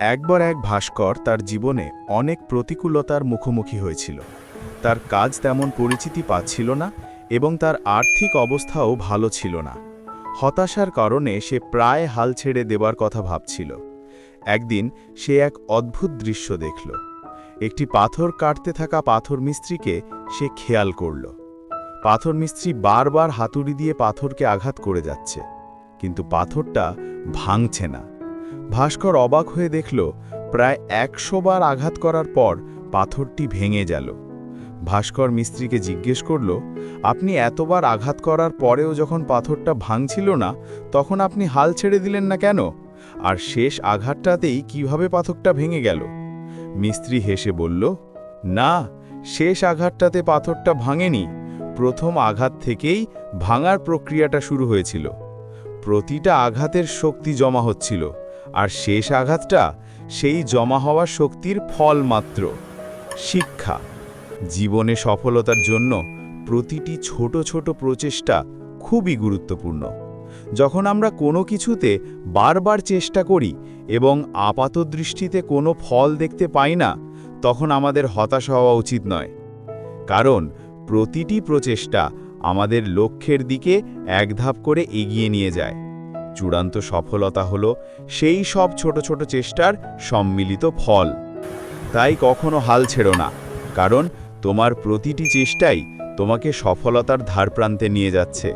একবার এক ভাস্কর তার জীবনে অনেক প্রতিকূলতার মুখোমুখি হয়েছিল। তার কাজ তেমন পরিচিতি পাচ্ছিল না এবং তার আর্থিক অবস্থাও ভালো ছিল না। হতাশার কারণে সে প্রায় হাল ছেড়ে দেবার কথা ভাবছিল। একদিন সে এক অদ্ভুত দৃশ্য দেখল। একটি পাথর কাটতে থাকা পাথর মিস্ত্রিকে সে খেয়াল করল। পাথর মিস্ত্রি বারবার হাতুড়ি দিয়ে পাথরকে আঘাত করে যাচ্ছে, কিন্তু পাথরটা ভাঙছে না। ভাস্কর অবাক হয়ে দেখল, প্রায় একশো বার আঘাত করার পর পাথরটি ভেঙে গেল। ভাস্কর মিস্ত্রিকে জিজ্ঞেস করল, আপনি এতবার আঘাত করার পরেও যখন পাথরটা ভাঙছিল না, তখন আপনি হাল ছেড়ে দিলেন না কেন? আর শেষ আঘাতটাতেই কীভাবে পাথরটা ভেঙে গেল? মিস্ত্রি হেসে বলল, না, শেষ আঘাতটাতে পাথরটা ভাঙেনি। প্রথম আঘাত থেকেই ভাঙার প্রক্রিয়াটা শুরু হয়েছিল। প্রতিটা আঘাতের শক্তি জমা হচ্ছিল। আর শেষ আঘাতটা সেই জমা হওয়া শক্তির ফল মাত্র, শিক্ষা। জীবনে সফলতার জন্য প্রতিটি ছোট ছোট প্রচেষ্টা খুবই গুরুত্বপূর্ণ। যখন আমরা কোনো কিছুতে বারবার চেষ্টা করি এবং আপাত দৃষ্টিতে কোনো ফল দেখতে পাই না, তখন আমাদের হতাশ হওয়া উচিত নয়। কারণ প্রতিটি প্রচেষ্টা আমাদের লক্ষ্যের দিকে এক ধাপ করে এগিয়ে নিয়ে যায়। চূড়ান্ত সফলতা হল সেই সব ছোট ছোট চেষ্টার সম্মিলিত ফল। তাই কখনো হাল ছেড়ো না, কারণ তোমার প্রতিটি চেষ্টাই তোমাকে সফলতার ধারপ্রান্তে নিয়ে যাচ্ছে।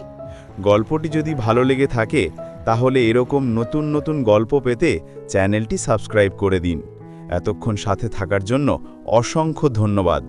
গল্পটি যদি ভালো লেগে থাকে, তাহলে এরকম নতুন নতুন গল্প পেতে চ্যানেলটি সাবস্ক্রাইব করে দিন। এতক্ষণ সাথে থাকার জন্য অসংখ্য ধন্যবাদ।